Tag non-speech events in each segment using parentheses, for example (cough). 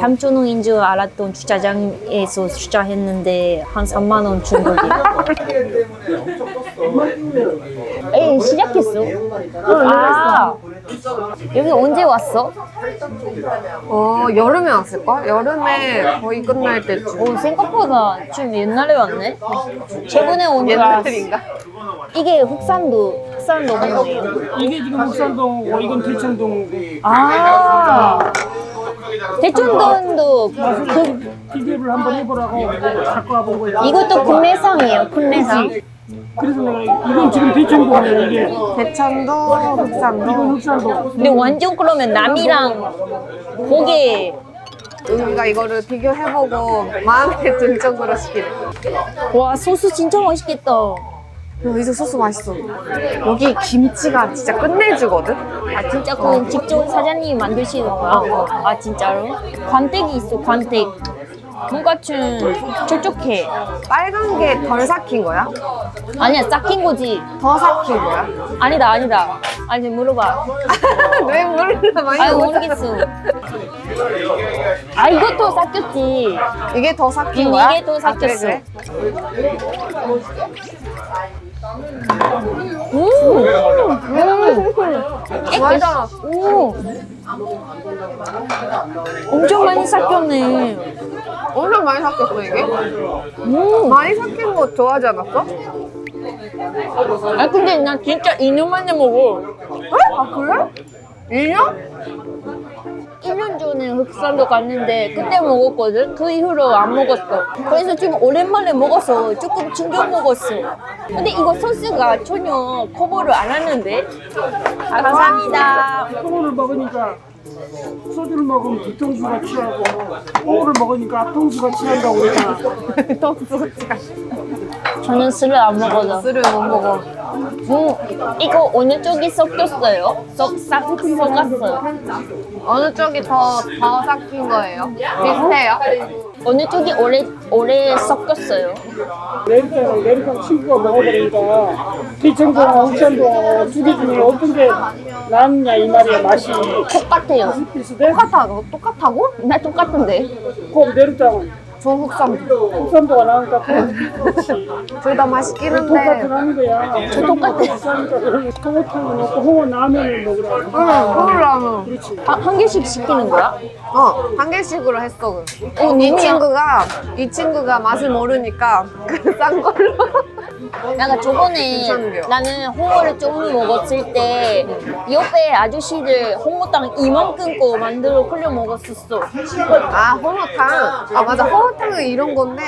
삼촌인 줄 알았던 주차장에서 주차했는데 한 3만 원 준 거지. (laughs) 에이 시작했어. 아 여기 언제 왔어? 어, 여름에 왔을걸? 여름에 거의 끝날 때쯤. 오 생각보다 좀 옛날에 왔네. 최근에 온 줄 알았어. 옛날인가? 이게 흑산도 흑산도 건물이에요. 이게 지금 흑산동, 어, 이건 대청동 아 대촌동도 그, 비교를 한번 해보라고 갖고 와본 거야. 이것도 국내상이에요. 국내상. 그래서 내가 이건 지금 대청동이야 이게. 대천도, 이건 흑산도. 흑산동. 근데 완전 그러면 남이랑 고개 우리가 이거를 비교해보고 마음에 들 정도로 시키래. 와 소스 진짜 맛있겠다. 야, 이제 소스 맛있어. 여기 김치가 진짜 끝내주거든? 아 진짜 그 직접 사장님이 만드시는 거야? 아 진짜로? 관택이 있어 관택. 뭔가좀 촉촉해. 빨간 게 덜 삭힌 거야? 아니야 삭힌 거지. 더 삭힌 거야? 아니다 아니다. 아니 물어봐. (laughs) 왜? 많이 아유. 모르겠어. 아 이것도 삭혔지. 이게 더 삭힌 음, 거야? 이게 더 아, 삭혔어. 그래, 음. 음. 맞아. 오. 엄청 많이 삭혔네. 엄청 많이 삭혔어, 이게? 음. 많이 삭힌 거 좋아하지 않았어? 아 근데 나 진짜 2년 만에 먹어. 아, 그래? 1년? 1년 전에 흑산도 갔는데 그때 먹었거든. 그 이후로 안 먹었어. 그래서 지금 오랜만에 먹어서 조금 충격 먹었어. 근데 이거 소스가 전혀 커버를 안 하는데. 아, 감사합니다. 소를 먹으니까 소주를 먹으면 뒤통수가 취하고 호를 먹으니까 통수가 취한다고 그러잖아. (laughs) 또 소스가. 저는 술을 안 먹어서. 술을 못 먹어. 음, 이거 어느 쪽이 섞였어요? 썩, 싹, 섞었어요. 어느 쪽이 더, 더 삭힌 거예요? 비슷해요? 어느 쪽이 오래, 오래 섞였어요? 내일장 내일장 친구가 먹어버리니까 대청동하고 흑산동 두개 중에 어떤 게 낫냐 이 말이야 맛이 똑같아요. 비슷해? 똑같아, 똑같다고? 나 똑같은데. 꼭 내일 장은 저 흑삼도. 흑산도가 나오니까 그렇지. 둘다 맛있긴 똑같은 한데. 하는 거야. 저 똑같아. 비싸니까 통호탕을 먹고 홍어 라면을 먹으라고. 응, 그러려면. 그렇지. 아, 한 개씩 시키는 거야? 어, 한 개씩으로 했어. 그. 어, 이 친구가, 이 친구가 맛을 모르니까 (laughs) 그싼 걸로. 내가 저번에 괜찮은. 나는 홍어를 조금 먹었을 때 옆에 아저씨들 홍어탕 이만큼 거 만들어 끓여 먹었었어. 아, 홍어탕. 아, 맞아. 홍어 탕은 이런 건데,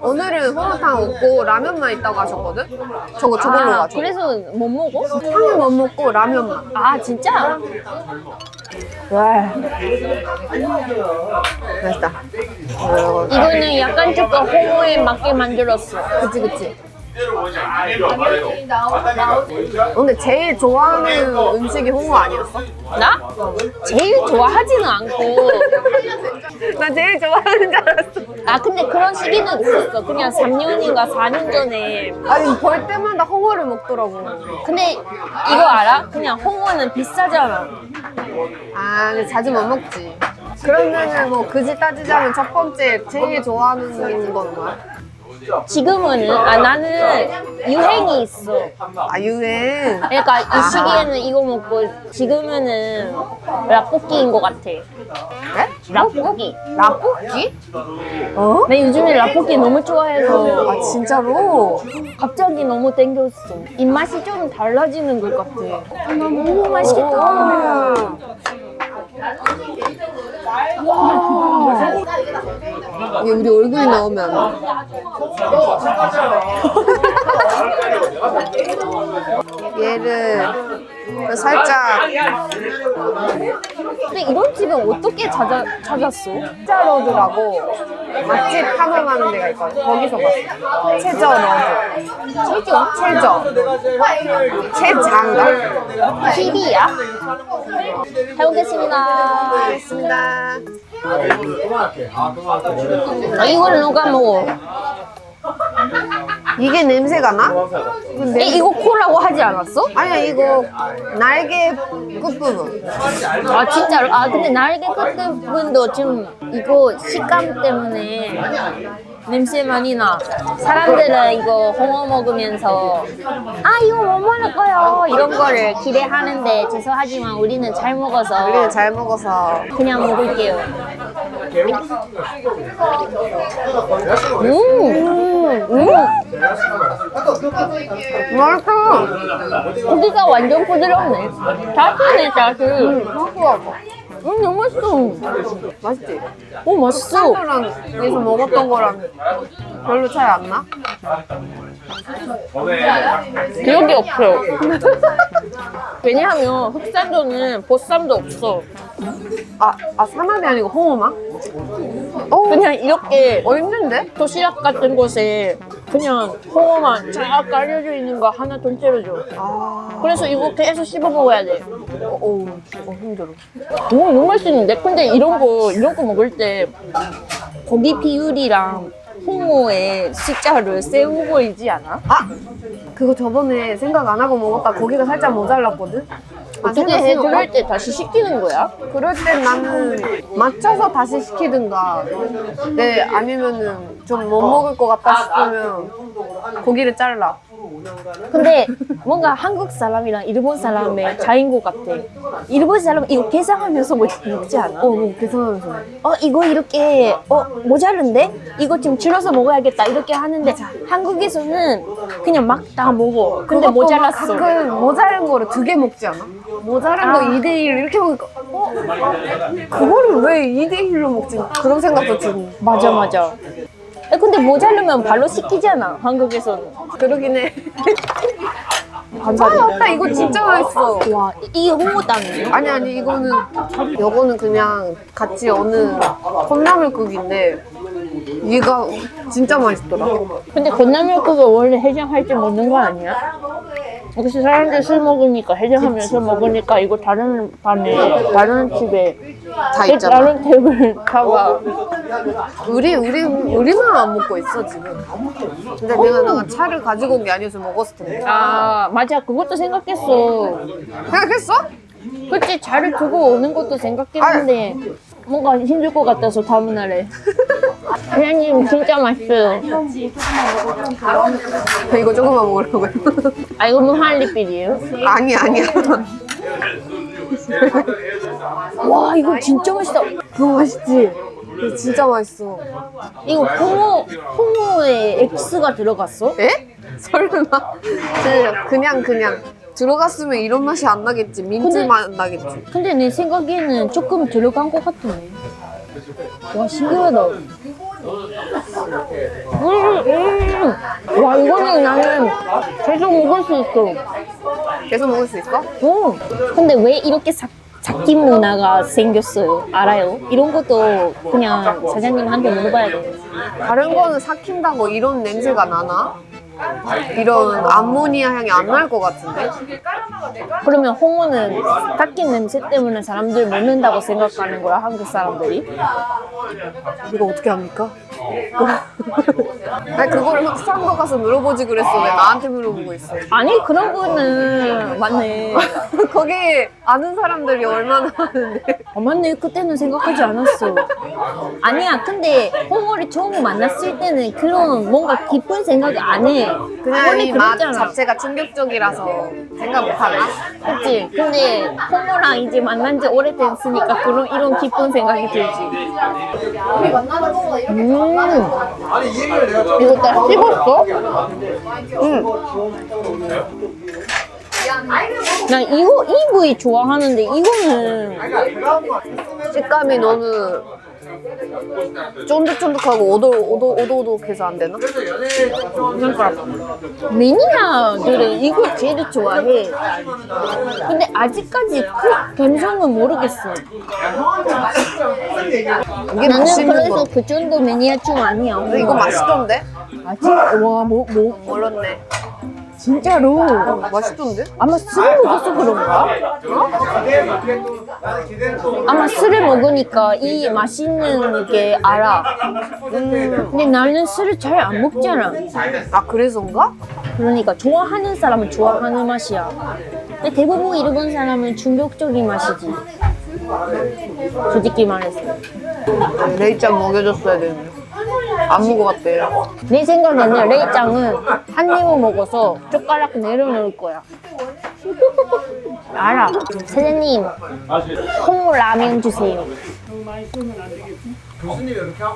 오늘은 홍어탕 없고 라면만 있다고 하셨거든? 저거, 저걸로 아, 가죠. 그래서 못 먹어? 탕은 못 먹고 라면만. 아 진짜? 와. 맛있다. 어, 이거는 약간 조금 홍어에 맞게 만들었어. 그치, 그치. 근데 제일 좋아하는 음식이 홍어 아니었어? 나? 제일 좋아하지는 않고 나 제일 좋아하는 줄 알았어. 아 근데 그런 시기는 있었어. 그냥 3년인가 4년 전에. 아니, 볼 때마다 홍어를 먹더라고. 근데 이거 알아? 그냥 홍어는 비싸잖아. 아, 근데 자주 못 먹지. 그러면은 뭐 그지 따지자면 첫 번째 제일 좋아하는 건 뭐야? 지금은 아 나는 유행이 있어. 아 유행. 그러니까 이 시기에는 이거 먹고 지금은 라볶이인 것 같아. 네? 라볶이. 라볶이? 어? 나 요즘에 라볶이 너무 좋아해서 아 진짜로? 갑자기 너무 땡겼어. 입맛이 좀 달라지는 것 같아. 너무 맛있겠다. 이게 우리 얼굴이 나오면 안 돼. 얘를 살짝 근데 이런 집은 어떻게 찾아, 찾았어? 체저러드라고 맛집 탐험하는 데가 있거든. 거기서 봤어. 체저러드. 체저? 체저. 체장가? TV야? 잘 먹겠습니다. 알겠습니다. 아, 이걸 누가 먹어? 이게 냄새가 나? 에, 이거 코라고 하지 않았어? 아니야 이거 날개 끝부분 아 진짜로? 아 근데 날개 끝부분도 좀 이거 식감 때문에 냄새 많이 나. 사람들은 이거 홍어 먹으면서 아 이거 뭐 먹을 거요 이런 거를 기대하는데 죄송하지만 우리는 잘 먹어서 우리는 잘 먹어서 그냥 먹을게요. 음, 음, 맛있어 고기가 완전 부드럽네. 자스네 자스. 음 너무 맛있어. 맛있지? 오 맛있어. 여기서 먹었던 거랑 별로 차이 안 나? 기억이 없어요. 왜냐하면 흑산도는 보쌈도 없어. 아, 아 사마리 아니고 홍어만? 어, 그냥 이렇게 어 힘든데? 도시락 같은 곳에 그냥 홍어만 쫙 깔려져 있는 거 하나 통째로 줘. 아, 그래서 이거 계속 씹어 먹어야 돼. 어, 어, 어 힘들어. 오, 너무 맛있는데? 근데 이런 거, 이런 거 먹을 때 고기 비율이랑 홍어의 숫자를 세우고 있지 않아? 아, 그거 저번에 생각 안 하고 먹었다 고기가 살짝 모자랐거든? 아, 어떻게 생각 해? 생각- 그럴 때 다시 시키는 거야? 그럴 땐 나는 맞춰서 다시 시키든가 네 아니면은 좀 못 먹을 것 같다 싶으면 고기를 잘라. 근데 뭔가 한국 사람이랑 일본 사람의 차이인 것 같아. 일본 사람은 이거 계산하면서 먹- 먹지 않아? 어, 뭐 계산하면서. 어 이거 이렇게 어 모자른데? 이거 좀 줄여서 먹어야겠다. 이렇게 하는데 한국에서는 그냥 막 다 먹어. 근데 그것도 모자랐어. 막 가끔 모자른 거를 두 개 먹지 않아? 모자란 거 2대1 이렇게 먹으니까 어? 그거를 왜 2대1로 먹지? 그런 생각도 드는 맞아 맞아 야, 근데 모자르면 발로 시키잖아 한국에서는. 그러긴 해. 아, 맞다. 이거 진짜 맛있어. 와 이게 홍어땅이에요? 아니 아니 이거는 요거는 그냥 같이 어느 컵라면국인데 얘가 진짜 맛있더라. 근데 건나물국은 원래 해장할 때 먹는 거 아니야? 혹시 사람들 술 먹으니까 해장하면서 먹으니까 이거 다른 반에 다른 집에 다 있잖아. 다른 테이블 가봐 우리 우리 우리만 안 먹고 있어 지금. 근데 내가 내가 차를 가지고 온 게 아니어서 먹었을 텐데. 아 맞아. 그것도 생각했어. 생각했어? 그치. 자를 두고 오는 것도 생각했는데 뭔가 힘들 것 같아서 다음날에 사장님 진짜 맛있어요 이거 조금만 먹으려고요 아 이거 무한리필이에요? 아니 아니야 와 이거 진짜 맛있다 너무 맛있지? 이거 진짜 맛있어 이거 홍어 홍어에 X가 들어갔어? 에? 설마 그- 그냥 그냥 들어갔으면 이런 맛이 안 나겠지 민트 근데- 맛 나겠지 근데 내 생각에는 조금 들어간 것 같은데 와 신기하다 음, 음. 와 이거는 나는 계속 먹을 수 있어 계속 먹을 수 있어? 오, 근데 왜 이렇게 사, 삭힌 문화가 생겼어요? 알아요? 이런 것도 그냥 사장님한테 물어봐야 돼요. 다른 거는 삭힌다고 이런 냄새가 나나? 이런 암모니아 향이 안 날 것 같은데? 그러면 홍어는 삭힌 냄새 때문에 사람들 먹는다고 생각하는 거야, 한국 사람들이? 이거 어떻게 합니까? 아니 그거를 흑산도 가서 물어보지 그랬어 왜 나한테 물어보고 있어 아니, 그런 거는 맞네. (laughs) 거기 아는 사람들이 얼마나 많은데 어, 맞네. 그때는 생각하지 않았어. 아니야, 근데 홍어를 처음 만났을 때는 그런 뭔가 깊은 생각 안 해. 그냥 원래 이 맛 그랬잖아. 자체가 충격적이라서 생각 못하나? 그치? 근데 홍어랑 이제 만난 지 오래됐으니까 그런 이런 기쁜 생각이 들지. 음. 이거 다 씹었어? 응. 나 이거 이 부위 좋아하는데 이거는 식감이 너무 쫀득쫀득하고 오돌오돌오돌오돌해서 안 되나? 그러니까 매니아들은 이거 제일 좋아해. 근데 아직까지 그 감성은 모르겠어. 이게 나는 맛있는 그래서 거. 그 정도 매니아층 아니야. 근데 이거 맛있던데? 아 진짜 와뭐 뭐 몰랐네. 진짜로 맛있던데? 아마 술 먹어서 그런가? 아마 술을 먹으니까 이 맛있는 게 알아. 음, 근데 나는 술을 잘 안 먹잖아. 아 그래서인가? 그러니까 좋아하는 사람은 좋아하는 맛이야. 근데 대부분 일본 사람은 중독적인 맛이지. 솔직히 말해서. 레이짱 먹여줬어야 되는데 안 먹어봤대요. 내 생각에는 레이짱은 한 입을 먹어서 젓가락 내려놓을 거야. 알아. 사장님, 콩물 라면 주세요. 많이 쏘면 안 되겠지?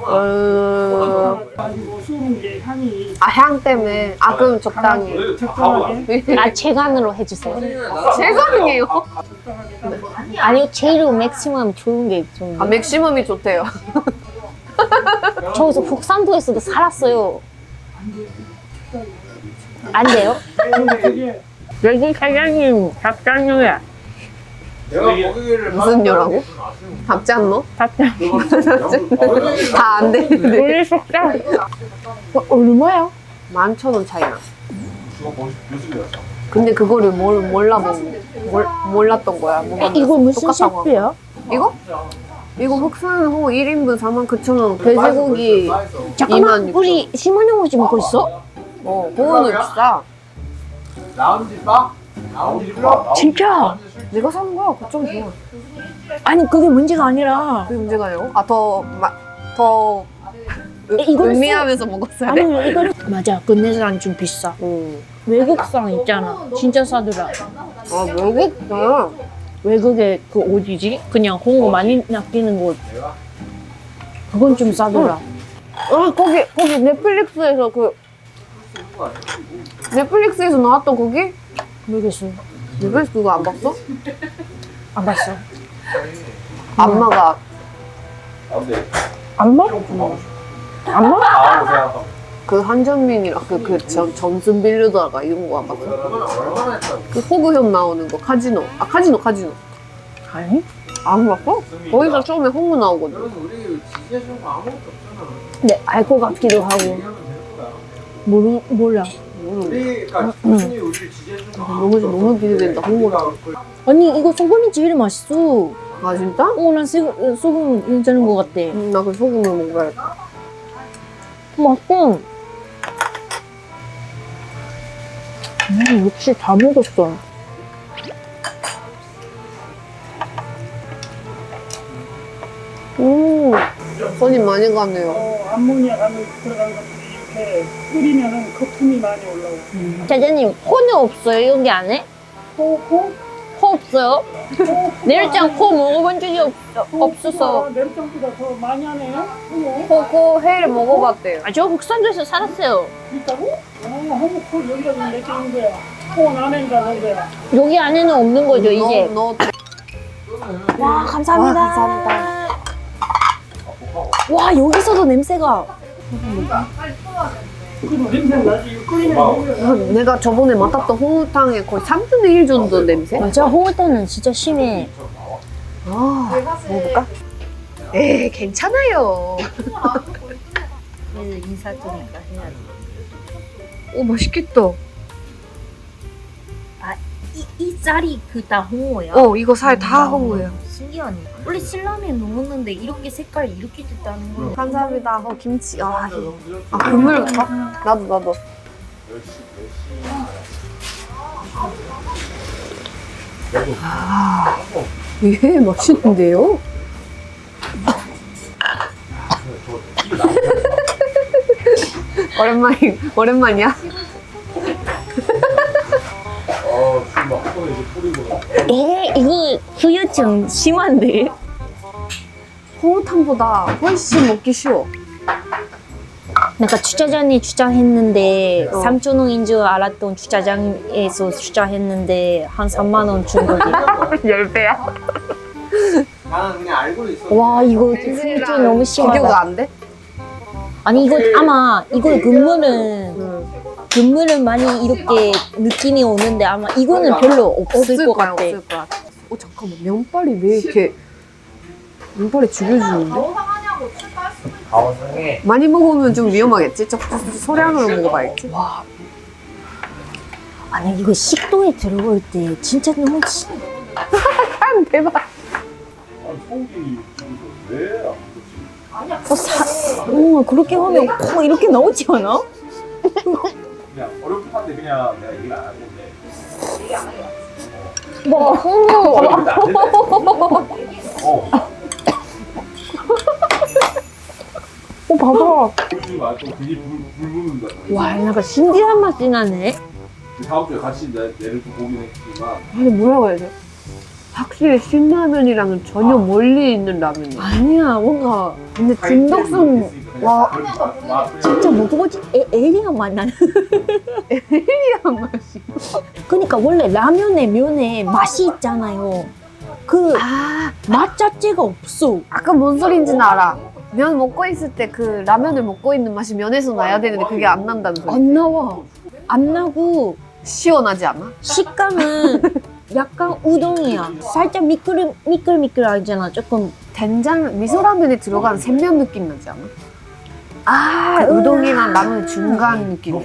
어... 가지고 쏘는 게 향이 아 향 때문에 아 그럼 적당히 적당하게 아, 재간으로 해주세요. 세상이에요. 아니요, 제일 맥시멈 좋은 게 좀. 아 맥시멈이 좋대요. (laughs) 저기서 북산도에서도 살았어요. 안 돼요? 여기 사장님 답장료야. 무슨 녀라고? 답잖노? 답장. (laughs) 다 안 되는데 우리 속자. 얼마야? 만천 원 차이나. 근데 그거를 뭘 몰라본 몰, 몰랐던 거야. 뭐가 이거 무슨 똑같다고. 셰프야? 이거? 이거 흑산호 1인분 49,000원 돼지고기 잠깐만, 26,000원 우리 10만 원어치 먹고 있어? 어 그거는 비싸 라운지 바? 라운지 바? 진짜? 내가 사는 거야 좋아 아니 그게 문제가 아니라 그게 문제가 아니고 아더더 이거를 의미하면서 먹었어야 돼? 아니 이거를 (laughs) 맞아 국내산 좀 비싸 응. 외국산 있잖아 진짜 싸더라 아 외국? 응. 외국에 그 어디지? 그냥 홍어 많이 낚이는 곳 그건 좀 싸더라 아 거기 거기 넷플릭스에서 그 넷플릭스에서 나왔던 거기? 모르겠어. 넷플릭스 그거 안 봤어? 안 봤어. 안마가 안 돼 안 봐? 안 봐? 다음으로 생각하고 그 한전민이랑 그, 그 전, 전순 빌려다가 이런 거 안 봤어? 얼마나 했다고 그 호구형 나오는 거 카지노. 아 카지노 카지노. 아니? 안 봤어? 거기서 처음에 홍구 나오거든. 그러면 우리 지지해주는 거 아무것도 없잖아. 근데 알 것 같기도 하고 모르, 몰라. 우리 교수님이 우리를 지지해주는 거 너무 너무 기대된다 홍구가 아니 이거 소금이 제일 맛있어. 아 진짜? 어, 난 소금, 소금 괜찮은 것 같아. 음, 나그 소금을 먹어야겠다 맛있어. 음, 역시 다 먹었어. 음. 손이 많이 가네요. 어, 암모니아 가면 들어간 것들 이 이렇게 끓이면은 거품이 많이 올라오고 사장님 코는 없어요 여기 안에? 코, 코? 코 없어요? 내일장 코 먹어본 적이 없, 없어서 내리장보다 더 많이 하네요? 어머, 코코 회를 먹어봤대요 아, 저 북산도에서 살았어요 있다고? 아, 어머, 코 여기가 지금 몇개 있는 거야? 코 안에인가 본데야 여기 안에는 없는 거죠 이제 너, 너 와 감사합니다 와, 감사합니다. 와 여기서도 냄새가 그럼 냄새 나지? 이거 끓이면 먹어요. 내가 저번에 맡았던 홍우탕의 거의 3분의 1 정도 냄새? 맞아 홍어탕은 진짜 심해 아 먹어볼까? 에이 괜찮아요 인사드리니까 해야지 오 맛있겠다 이, 이 쌀이 그다 홍어야? 어 이거 살다 홍어예요 신기하네. 원래 신라면 먹었는데 이렇게 색깔이 이렇게 됐다는 거. 감사합니다 어 김치 아, 이거. 아 국물 아, 나도 나도 아, 이게 맛있는데요? 오랜만이 오랜만이야? 뿌리고 에 이거 후유증 심한데 홍어탕보다 훨씬 먹기 쉬워. 내가 주차장에 주차했는데 어. 3천 원인 줄 알았던 주차장에서 주차했는데 한 3만 원 준 거지 (laughs) 10배야 나는 그냥 알고 있어 와 이거 후유증 너무 심하다 비교가 안 돼? 아니 이거 아마 이거 근무는 응. 근무는 많이 이렇게 느낌이 오는데 아마 이거는 별로 없을, 것 같아. 없을. 어 잠깐만 면발이 왜 이렇게 면발이 죽여주는데? 많이 먹으면 좀 위험하겠지? 저 소량으로 먹어봐야겠지? 아니 이거 식도에 들어올 때 진짜 너무 치... (laughs) 아 대박. 어, 사, 어, 그렇게 하면 콕 이렇게 나오지 않아? (laughs) 그냥 어렵한데 그냥 내가 얘기를 안 하는데. 어렵다 안 된다 어 어 봐봐. 보여주지 마 또 괜히 불, 불 붙는다 와, 약간 신기한 맛이 나네. 다음 주에 같이 이제 얘를 좀 보긴 했지만 아니 뭐라고 해야 돼? 확실히 신라면이랑은 전혀 멀리 있는 라면이야. 아니야, 뭔가. 근데 진덕순 와 진짜 먹어보지 에, 에리한 맛 나는. (laughs) 에리한 맛이. 그러니까 원래 라면에 면에 맛이 있잖아요. 그아맛 자체가 없어. 아까 뭔 소린지는 알아. 면 먹고 있을 때 그 라면을 먹고 있는 맛이 면에서 나야 되는데 그게 안 난다는 소리. 안 나와. 안 나고 시원하지 않아? 식감은 (laughs) 약간 우동이야. 살짝 미끌 미끌미끌하잖아. 조금 된장 미소라면에 들어간 생면 느낌 나지 않아? 아 우동이랑 라면 중간 느낌.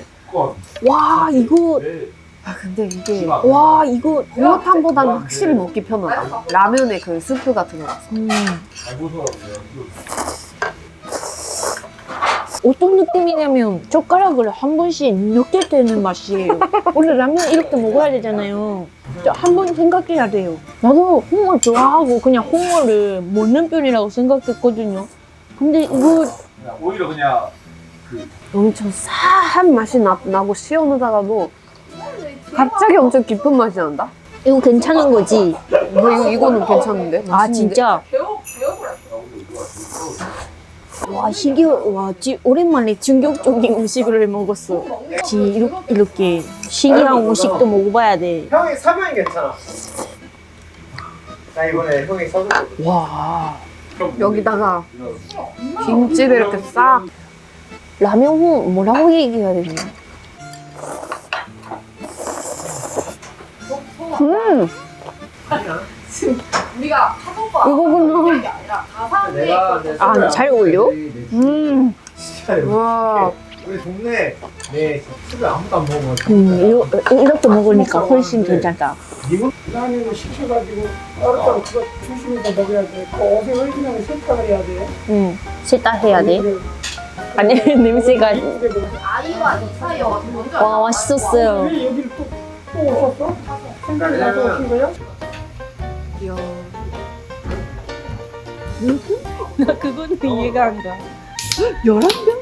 와 이거 아 근데 이게 와 이거 홍어탕보다는 확실히 먹기 편하다. 라면에 그 스프가 들어가서. 음, 알고서 어떤 느낌이냐면 젓가락을 한 번씩 넣게 되는 맛이에요. (laughs) 원래 라면 이렇게 먹어야 되잖아요. 한 번 생각해야 돼요. 나도 홍어 좋아하고 그냥 홍어를 먹는 편이라고 생각했거든요. 근데 이거 그냥 오히려 그냥 그 엄청 싸한 맛이 나, 나고 시원하다가도 갑자기 엄청 깊은 맛이 난다. 이거 괜찮은 거지? 뭐 이거 이거는 괜찮은데? 아 맛있는데? 진짜? 와 신기해 와 지, 오랜만에 충격적인 음식을 먹었어 지, 이렇게, 이렇게 신기한 음식도 먹어봐야 돼 형이 사면 괜찮아. 나 이번에 형이 사준 거. 와 여기다가 김치를 이렇게 싹 라면 후 뭐라고 얘기해야 되지? 음! 이거구나. 내가 내 아, 잘안 어울려? 음. 진짜 와. 우리 동네 내 집을 아무도 안 먹어. 음, 이러, 이렇게 먹으니까 훨씬 괜찮다 라면을 식혀가지고 따로따로 그거 조심해서 먹어야 돼. 그 옷에 흘리면 세탁을 해야 돼. 음, 세탁해야 돼 그래. 아니 (laughs) 냄새가 이쁘게 먹어. 와 맛있었어요 왜 여기를 또, 또 오셨어? 생각이 나서 오신 거야? 이야. 나 그거는 이해가 안 가 11명?